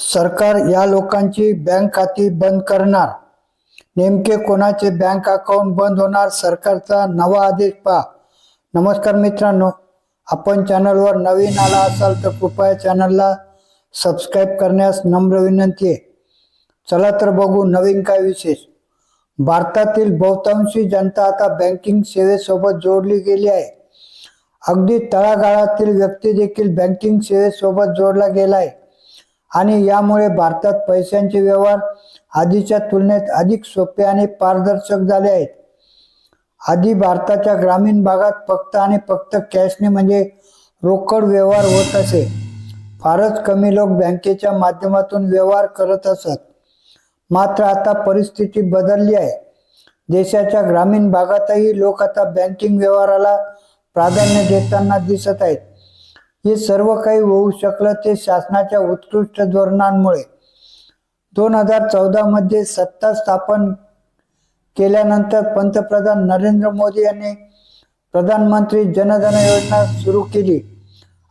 सरकार या लोकांची बँक खाती बंद करणार. नेमके कोणाचे बँक अकाउंट बंद होणार सरकारचा नवा आदेश पहा. नमस्कार मित्रांनो आपण चॅनलवर नवीन आला असाल तर कृपया चॅनलला सबस्क्राईब करण्यास नम्र विनंती आहे. चला तर बघू नवीन काय विशेष. भारतातील बहुतांशी जनता आता बँकिंग सेवेसोबत जोडली गेली आहे. अगदी तळागाळातील व्यक्ती देखील बँकिंग सेवेसोबत जोडला गेला आहे. आणि यामुळे भारतात पैशांचे व्यवहार आधीच्या तुलनेत अधिक सोपे आणि पारदर्शक झाले आहेत. आधी भारताच्या ग्रामीण भागात फक्त आणि फक्त कॅशने म्हणजे रोकड व्यवहार होत असे. फारच कमी लोक बँकेच्या माध्यमातून व्यवहार करत असत. मात्र आता परिस्थिती बदलली आहे. देशाच्या ग्रामीण भागातही लोक आता बँकिंग व्यवहाराला प्राधान्य देताना दिसत आहेत. हे सर्व काही होऊ शकलं ते शासनाच्या उत्कृष्ट धोरणांमुळे. दोन हजार चौदामध्ये सत्ता स्थापन केल्यानंतर पंतप्रधान नरेंद्र मोदी यांनी प्रधानमंत्री जनधन योजना सुरू केली.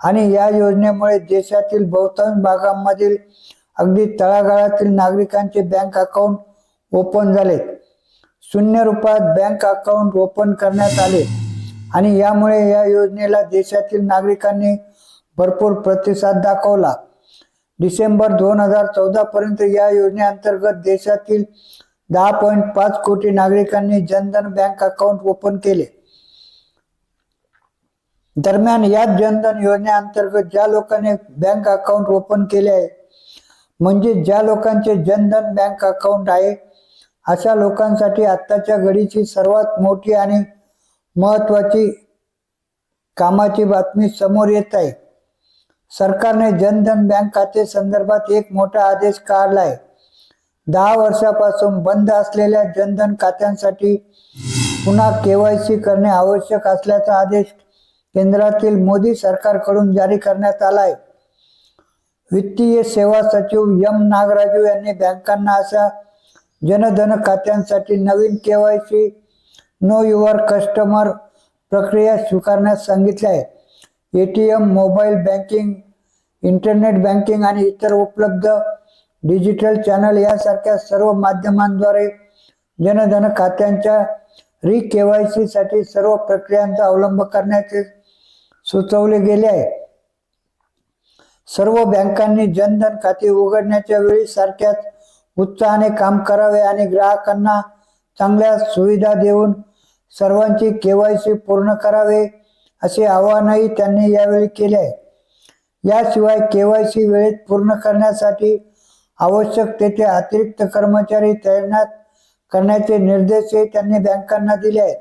आणि या योजनेमुळे देशातील बहुतांश भागांमधील अगदी तळागाळातील नागरिकांचे बँक अकाउंट ओपन झाले. शून्य रुपयात बँक अकाउंट ओपन करण्यात आले. आणि यामुळे या योजनेला देशातील नागरिकांनी भरपूर प्रतिसाद दाखवला. डिसेंबर दोन हजार चौदा पर्यंत या योजनेअंतर्गत देशातील दहा पॉईंट पाच कोटी नागरिकांनी जनधन बँक अकाउंट ओपन केले. दरम्यान या जनधन योजनेअंतर्गत ज्या लोकांनी बँक अकाउंट ओपन केले आहे म्हणजे ज्या लोकांचे जनधन बँक अकाउंट आहे अशा लोकांसाठी आत्ताच्या घडीची सर्वात मोठी आणि महत्वाची कामाची बातमी समोर येत आहे. सरकारने जनधन बँक खाते संदर्भात एक मोठा आदेश काढला आहे दहा वर्षापासून बंद असलेल्या जनधन खात्यांसाठी पुन्हा केवायसी करणे आवश्यक असल्याचा आदेश केंद्रातील मोदी सरकारकडून जारी करण्यात आला आहे वित्तीय सेवा सचिव एम नागराजू यांनी बँकांना अशा जनधन खात्यांसाठी नवीन केवायसी नो युअर कस्टमर प्रक्रिया स्वीकारण्यास सांगितले आहे A T M mobile banking internet banking आणि इतर उपलब्ध डिजिटल चॅनल यासारख्या सर्व माध्यमांद्वारे जनधन खात्यांच्या री के वायसाठी सर्व प्रक्रियांचा अवलंब करण्याचे सुचवले गेले आहे. सर्व बँकांनी जनधन खाते उघडण्याच्या वेळी सारख्याच उत्साहाने काम करावे आणि ग्राहकांना चांगल्या सुविधा देऊन सर्वांची केवायसी पूर्ण करावे असे आवाहनही त्यांनी यावेळी केले आहे. याशिवाय केवायसी वेळेत पूर्ण करण्यासाठी आवश्यक तेथे अतिरिक्त कर्मचारी तैनात करण्याचे निर्देशही त्यांनी बँकांना दिले आहेत.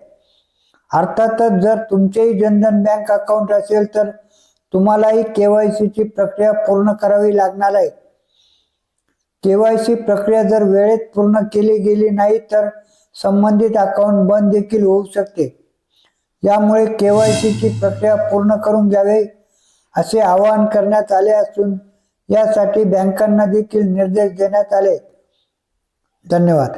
अर्थातच जर तुमचेही जनधन बँक अकाउंट असेल तर तुम्हालाही केवायसीची प्रक्रिया पूर्ण करावी लागणार आहे. केवायसी प्रक्रिया जर वेळेत पूर्ण केली गेली नाही तर संबंधित अकाउंट बंद देखील होऊ शकते. यामुळे केवायसीची प्रक्रिया पूर्ण करून घ्यावे असे आवाहन करण्यात आले असून यासाठी बँकांना देखील निर्देश देण्यात आले. धन्यवाद.